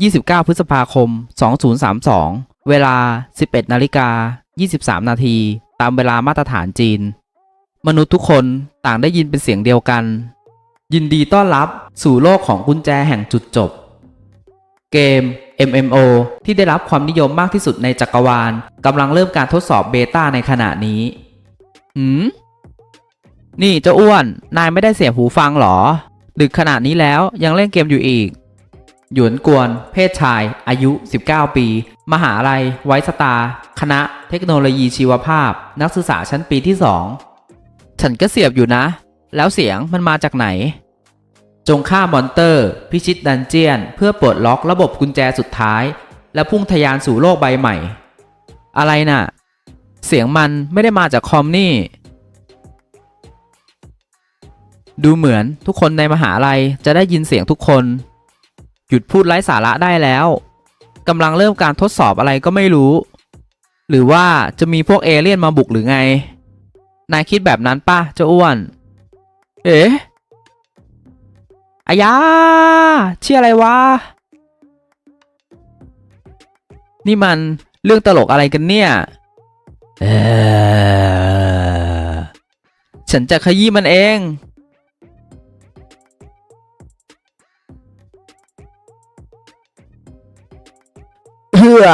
29 พฤษภาคม 2032 เวลา 11นาฬิกา23 นาที ตามเวลามาตรฐานจีน มนุษย์ทุกคนต่างได้ยินเป็นเสียงเดียวกัน ยินดีต้อนรับสู่โลกของกุญแจแห่งจุดจบ เกม MMO ที่ได้รับความนิยมมากที่สุดในจักรวาลกำลังเริ่มการทดสอบเบต้าในขณะนี้ หืม นี่เจ้าอ้วน นายไม่ได้เสียบหูฟังหรอ ดึกขนาดนี้แล้วยังเล่นเกมอยู่อีก หยวนกวน เพศชาย อายุ 19 ปี มหาลัย ไวสตา คณะ เทคโนโลยีชีวภาพ นักศึกษาชั้นปีที่ 2 ฉันก็เสียบอยู่นะ แล้วเสียงมันมาจากไหน จงฆ่ามอนเตอร์ พิชิตดันเจียน เพื่อปลดล็อกระบบกุญแจสุดท้าย และพุ่งทะยานสู่โลกใบใหม่ อะไรน่ะ เสียงมันไม่ได้มาจากคอมนี่ ดูเหมือนทุกคนในมหาลัยจะได้ยินเสียงทุกคน หยุดพูดไร้สาระได้แล้วกำลังเริ่มการทดสอบอะไรก็ไม่รู้ หรือว่าจะมีพวกเอเลี่ยนมาบุกหรือไง นายคิดแบบนั้นป่ะเจ้าอ้วน เอ๊ะอายาเชื่ออะไรวะ นี่มันเรื่องตลกอะไรกันเนี่ยเออฉันจะขยี้มันเอง อ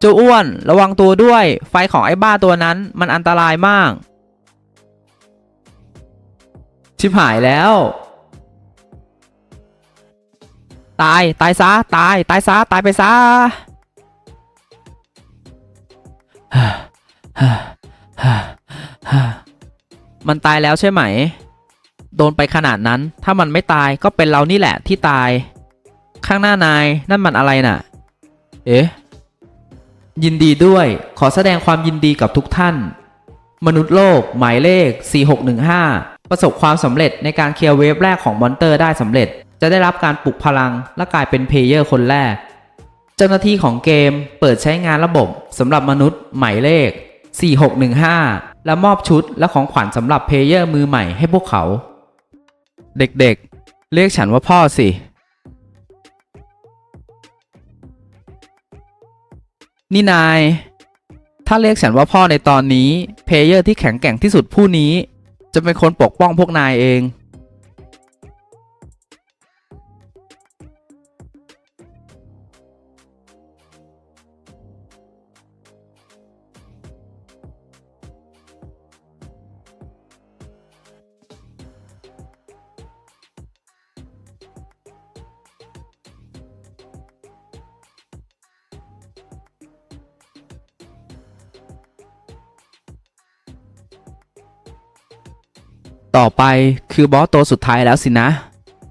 เจ้าอ้วนระวังตัวด้วย ไฟของไอ้บ้าตัวนั้นมันอันตรายมาก ชิบหายแล้ว ตายตายซะตายตายซะตายไปซะมันตายแล้วใช่ไหม โดนไปขนาดนั้น ถ้ามันไม่ตายก็เป็นเรานี่แหละที่ตาย ข้างหน้านายนั่นมันอะไรน่ะ เอ๊ะ ยินดีด้วย ขอแสดงความยินดีกับทุกท่าน มนุษย์โลก หมายเลข 4615 ประสบความสำเร็จในการเคลียร์เวฟแรกของมอนเตอร์ได้สำเร็จ จะได้รับการปลุกพลังและกลายเป็นเพลเยอร์คนแรก เจ้าหน้าที่ของเกมเปิดใช้งานระบบสำหรับมนุษย์ หมายเลข 4615 และมอบชุดและของขวัญสำหรับเพลเยอร์มือใหม่ให้พวกเขา เด็กๆ เรียกฉันว่าพ่อสิ นี่นาย ถ้าเรียกฉันว่าพ่อในตอนนี้ เพลเยอร์ที่แข็งแกร่งที่สุดผู้นี้ จะเป็นคนปกป้องพวกนายเอง ต่อไปคือบอสตัวสุดท้ายแล้วสินะ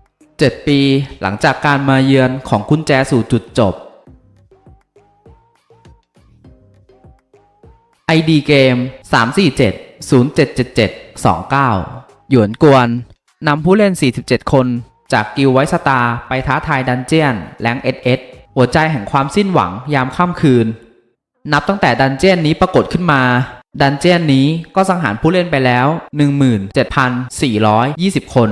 7 ปีหลังจากการมาเยือนของกุญแจสู่จุดจบ ID เกม 347 0777 29 หยวนกวนนำผู้เล่น 47 คนจากกิลไวสตาไปท้าทายดันเจียนแรงเอสเอสหัวใจแห่งความสิ้นหวังยามค่ำคืน นับตั้งแต่ดันเจียนนี้ปรากฏขึ้นมา ดันเจียนนี้ก็สังหารผู้เล่นไปแล้ว 17,420 คน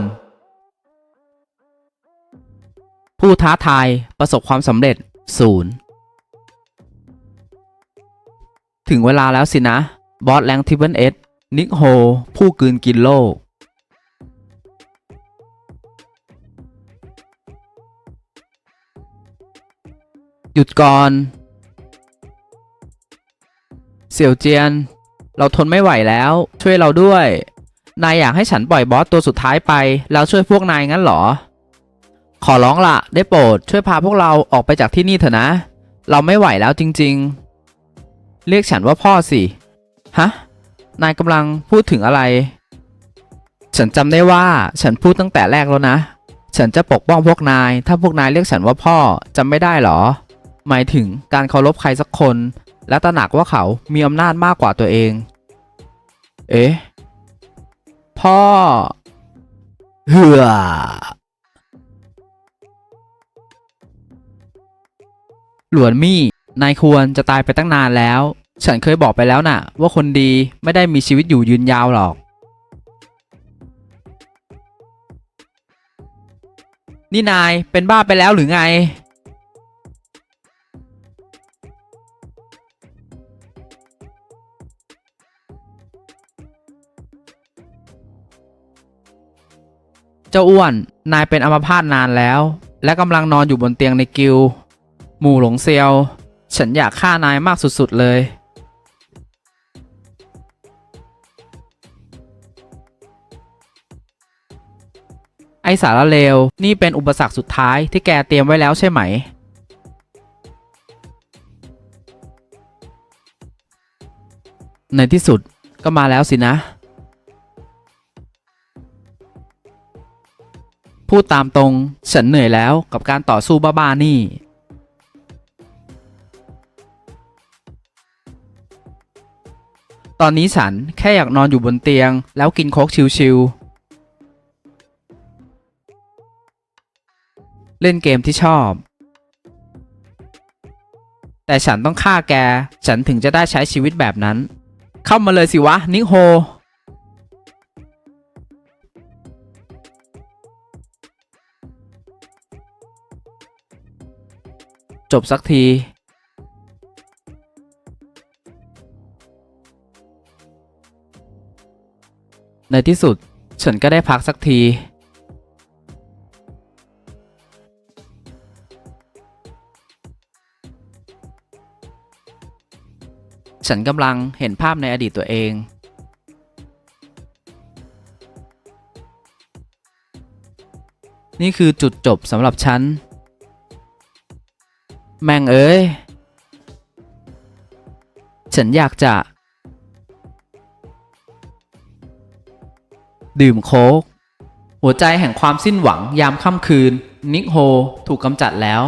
ผู้ท้าทายประสบความสำเร็จศูนย์ถึงเวลาแล้วสินะ บอสแรงทิเวนเอสนิกโฮ ผู้กืนกินโลก หยุดก่อน เสี่ยวเจียน เราทนไม่ไหวแล้ว ช่วยเราด้วย นายอยากให้ฉันปล่อยบอสตัวสุดท้ายไป แล้วช่วยพวกนายงั้นเหรอ ขอร้องละได้โปรดช่วยพาพวกเราออกไปจากที่นี่เถอะนะ เราไม่ไหวแล้วจริง ๆ เรียกฉันว่าพ่อสิ ฮะ นายกำลังพูดถึงอะไร ฉันจำได้ว่าฉันพูดตั้งแต่แรกแล้วนะ ฉันจะปกป้องพวกนาย ถ้าพวกนายเรียกฉันว่าพ่อจำไม่ได้เหรอ หมายถึงการเคารพใครสักคนและตระหนักว่าเขามีอำนาจมากกว่าตัวเอง เอ๊ะ พ่อ เหือหลวนมี่ นายควรจะตายไปตั้งนานแล้ว ฉันเคยบอกไปแล้วน่ะ ว่าคนดีไม่ได้มีชีวิตอยู่ยืนยาวหรอก นี่นายเป็นบ้าไปแล้วหรือไง เจ้าอ้วน นายเป็นอัมพาตนานแล้ว และกำลังนอนอยู่บนเตียงในกิลหมู่หลงเซียว ฉันอยากฆ่านายมากสุดๆเลย ไอสารเลว นี่เป็นอุปสรรคสุดท้ายที่แกเตรียมไว้แล้วใช่ไหม ในที่สุดก็มาแล้วสินะ พูดตามตรง ฉันเหนื่อยแล้วกับการต่อสู้บ้าๆนี่ ตอนนี้ฉันแค่อยากนอนอยู่บนเตียง แล้วกินโค้กชิวๆ เล่นเกมที่ชอบ แต่ฉันต้องฆ่าแก ฉันถึงจะได้ใช้ชีวิตแบบนั้น เข้ามาเลยสิวะ นิโฮ จบสักที ในที่สุดฉันก็ได้พักสักที ฉันกำลังเห็นภาพในอดีตตัวเองนี่คือจุดจบสำหรับฉัน แม่งเอ้ย ฉันอยากจะ ดื่มโค้กหัวใจแห่งความสิ้นหวังยามค่ำคืน นิกโฮ ถูกกำจัดแล้ว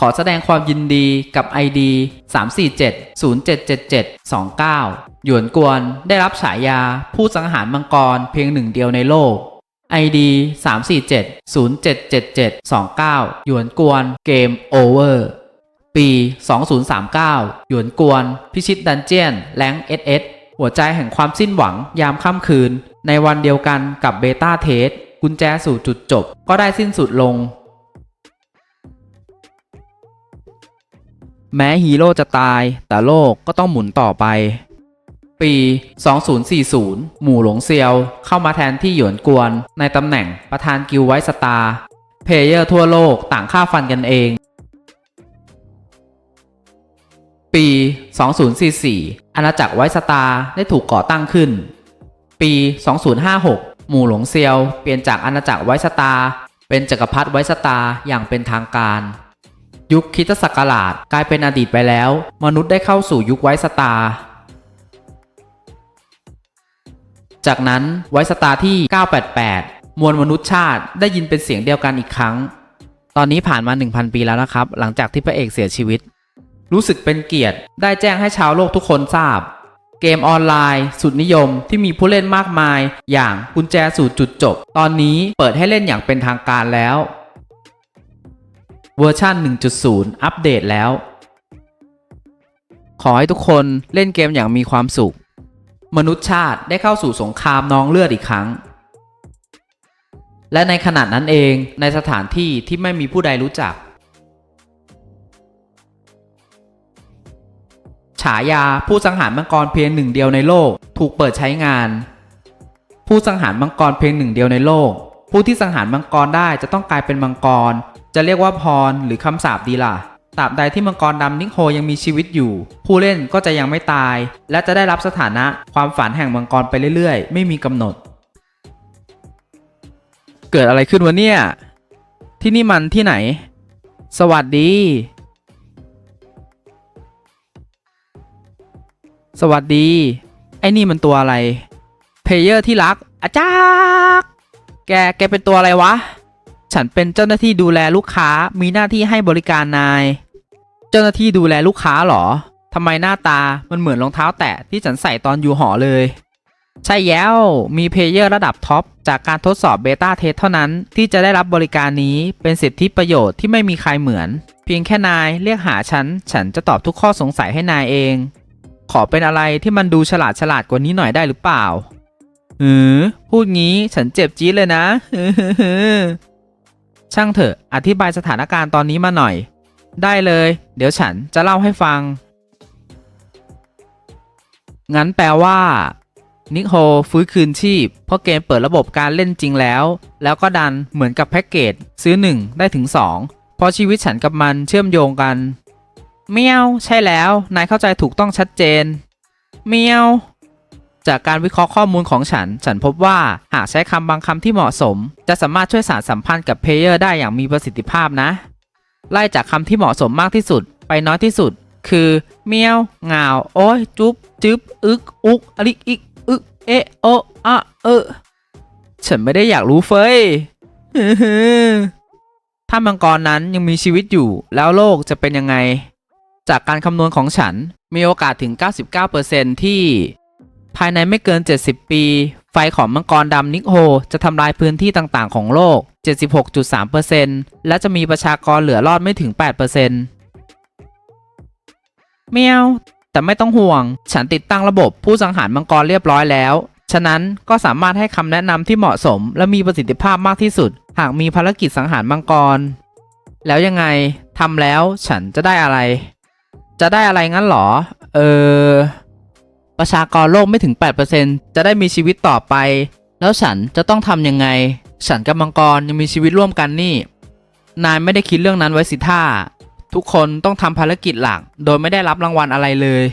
ขอแสดงความยินดีกับ ID 347077729 หยวนกวนได้รับฉายาผู้สังหารมังกรเพียงหนึ่งเดียวในโลก ID 347077729 หยวนกวนเกมโอเวอร์ ปี 2039 หยวนกวน พิชิตดันเจียน แรงเอสเอสหัวใจแห่งความสิ้นหวังยามค่ำคืน ในวันเดียวกันกับเบต้าเทส กุญแจสู่จุดจบ ก็ได้สิ้นสุดลง แม้ฮีโร่จะตาย แต่โลกก็ต้องหมุนต่อไป ปี 2040 หมู่หลงเซียวเข้ามาแทนที่หยวนกวน ในตำแหน่งประธานกิลไวสตาร์เพลเยอร์ทั่วโลกต่างฆ่าฟันกันเอง ปี 2044 อาณาจักรไวสตาได้ถูกก่อตั้งขึ้น ปี 2056 หมู่หลงเซียวเปลี่ยนจากอาณาจักรไวสตาเป็นจักรพรรดิไวสตาอย่างเป็นทางการ ยุคคริสตศักราชกลายเป็นอดีตไปแล้ว มนุษย์ได้เข้าสู่ยุคไวสตาจากนั้นไวสตาที่ 988 มวลมนุษยชาติได้ยินเป็นเสียงเดียวกันอีกครั้ง ตอนนี้ผ่านมา 1,000 ปีแล้วนะครับ หลังจากที่พระเอกเสียชีวิต รู้สึกเป็นเกียรติ ได้แจ้งให้ชาวโลกทุกคนทราบ เกมออนไลน์ สุดนิยมที่มีผู้เล่นมากมาย อย่างกุญแจสู่จุดจบ ตอนนี้เปิดให้เล่นอย่างเป็นทางการแล้ว เวอร์ชัน1.0 อัปเดตแล้ว ขอให้ทุกคนเล่นเกมอย่างมีความสุข มนุษยชาติได้เข้าสู่สงครามนองเลือดอีกครั้ง และในขณะนั้นเองในสถานที่ที่ไม่มีผู้ใดรู้จักายาผู้สังหารมังกรเพียงหนึ่งเดียวในโลก ถูกเปิดใช้งาน ผู้สังหารมังกรเพียงหนึ่งเดียวในโลก ผู้ที่สังหารมังกรได้จะต้องกลายเป็นมังกร จะเรียกว่าพรหรือคำสาปดีล่ะตราบใดที่มังกรดำนิโคยังมีชีวิตอยู่ ผู้เล่นก็จะยังไม่ตาย และจะได้รับสถานะความฝันแห่งมังกรไปเรื่อยๆ ไม่มีกำหนด เกิดอะไรขึ้นวะเนี่ย ที่นี่มันที่ไหน สวัสดี สวัสดี ไอ้นี่มันตัวอะไร เพลเยอร์ที่รักอาจารย์แก แกเป็นตัวอะไรวะ ฉันเป็นเจ้าหน้าที่ดูแลลูกค้า มีหน้าที่ให้บริการนาย เจ้าหน้าที่ดูแลลูกค้าเหรอ ทำไมหน้าตา มันเหมือนรองเท้าแตะที่ฉันใส่ตอนอยู่หอเลย ใช่แล้ว มีเพลเยอร์ระดับท็อปจากการทดสอบเบต้าเทสเท่านั้นที่จะได้รับบริการนี้ เป็นสิทธิประโยชน์ที่ไม่มีใครเหมือน เพียงแค่นายเรียกหาฉัน ฉันจะตอบทุกข้อสงสัยให้นายเอง ขอเป็นอะไรที่มันดูฉลาดฉลาดกว่านี้หน่อยได้หรือเปล่าเออพูดงี้ฉันเจ็บจี๊ดเลยนะ ช่ช่างเถอะ อธิบายสถานการณ์ตอนนี้มาหน่อย ได้เลย เดี๋ยวฉันจะเล่าให้ฟัง งั้นแปลว่า นิโฮฟื้นคืนชีพ เพราะเกมเปิดระบบการเล่นจริงแล้ว แล้วก็ดันเหมือนกับแพ็กเกจซื้อ 1 ได้ถึง 2 เพราะชีวิตฉันกับมันเชื่อมโยงกัน เมียวใช่แล้ว นายเข้าใจถูกต้องชัดเจน เมียว จากการวิเคราะห์ข้อมูลของฉัน ฉันพบว่าหากใช้คำบางคำที่เหมาะสม จะสามารถช่วยสานสัมพันธ์กับเพลเยอร์ได้อย่างมีประสิทธิภาพนะ ไล่จากคำที่เหมาะสมมากที่สุด ไปน้อยที่สุด คือ เมียวงาโอ้ยจุ๊บจึ๊บอึกอุกอลิกอิกอึกเอโออะเออฉันไม่ได้อยากรู้เฟยถ้ามังกรนั้นยังมีชีวิตอยู่แล้วโลกจะเป็นยังไง จากการคำนวณของฉันมีโอกาสถึง 99%ที่ ภายในไม่เกิน 70 ปี ไฟของมังกรดำนิกโฮจะทำลายพื้นที่ต่างๆ ของโลก 76.3%และจะมีประชากรเหลือรอดไม่ถึง 8%เมียวแต่ไม่ต้องห่วง ฉันติดตั้งระบบผู้สังหารมังกรเรียบร้อยแล้ว ฉะนั้นก็สามารถให้คำแนะนำที่เหมาะสม และมีประสิทธิภาพมากที่สุด หากมีภารกิจสังหารมังกร แล้วยังไงทำแล้วฉันจะได้อะไร จะได้อะไรงั้นหรอ เออ ประชากรโลกไม่ถึง 8%จะได้มีชีวิตต่อไป แล้วฉันจะต้องทำยังไง ฉันกับมังกรยังมีชีวิตร่วมกันนี่ นายไม่ได้คิดเรื่องนั้นไว้สิท่า ทุกคนต้องทำภารกิจหลัก โดยไม่ได้รับรางวัลอะไรเลย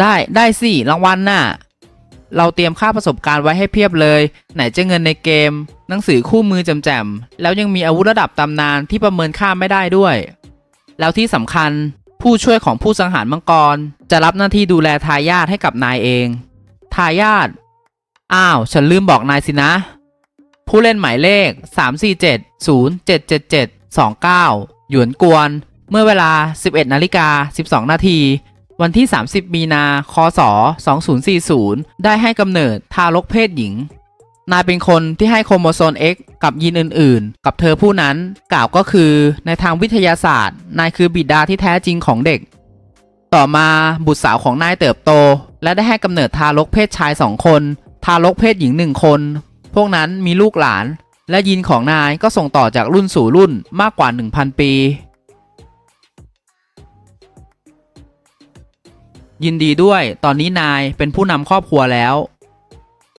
ได้ได้สิรางวัลน่ะ เราเตรียมค่าประสบการณ์ไว้ให้เพียบเลย ไหนจะเงินในเกม หนังสือคู่มือแจมๆแล้วยังมีอาวุธระดับตำนานที่ประเมินค่าไม่ได้ด้วย แล้วที่สำคัญผู้ช่วยของผู้สังหารมังกร จะรับหน้าที่ดูแลทายาทให้กับนายเอง ทายาท อ้าว ฉันลืมบอกนายสินะ ผู้เล่นหมายเลข 347077729 หยวนกวน เมื่อเวลา 11นาฬิกา12 นาที วันที่ 30 มีนา คศ 2040 ได้ให้กำเนิดทารกเพศหญิง นายเป็นคนที่ให้โครโมโซม X กับยีนอื่น ๆ กับเธอผู้นั้นกล่าวก็คือในทางวิทยาศาสตร์ นายคือบิดาที่แท้จริงของเด็ก ต่อมาบุตรสาวของนายเติบโต และได้ให้กำเนิดทารกเพศชายสองคน ทารกเพศหญิงหนึ่งคน พวกนั้นมีลูกหลาน และยีนของนายก็ส่งต่อจากรุ่นสู่รุ่นมากกว่า 1,000 ปี ยินดีด้วย ตอนนี้นายเป็นผู้นำครอบครัวแล้ว